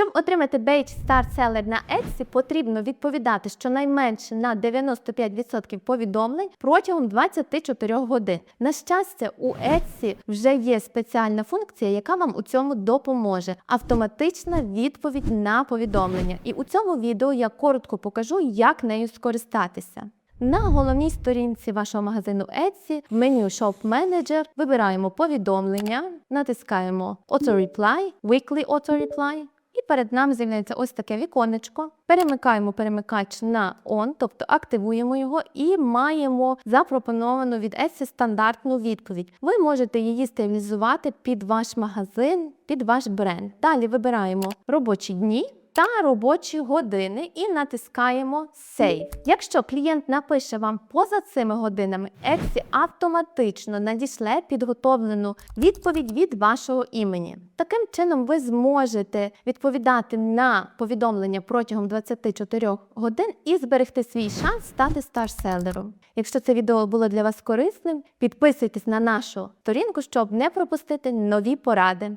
Щоб отримати Beige Star Seller на Etsy, потрібно відповідати щонайменше на 95% повідомлень протягом 24 годин. На щастя, у Etsy вже є спеціальна функція, яка вам у цьому допоможе. Автоматична відповідь на повідомлення. І у цьому відео я коротко покажу, як нею скористатися. На головній сторінці вашого магазину Etsy в меню Shop Manager вибираємо повідомлення, натискаємо Auto Reply, Weekly Auto Reply, і перед нами з'являється ось таке віконечко. Перемикаємо перемикач на On, тобто активуємо його, і маємо запропоновану від Etsy стандартну відповідь. Ви можете її стилізувати під ваш магазин, під ваш бренд. Далі вибираємо робочі дні та робочі години і натискаємо Save. Якщо клієнт напише вам поза цими годинами, Etsy автоматично надішле підготовлену відповідь від вашого імені. Таким чином, ви зможете відповідати на повідомлення протягом 24 годин і зберегти свій шанс стати старселером. Якщо це відео було для вас корисним, підписуйтесь на нашу сторінку, щоб не пропустити нові поради.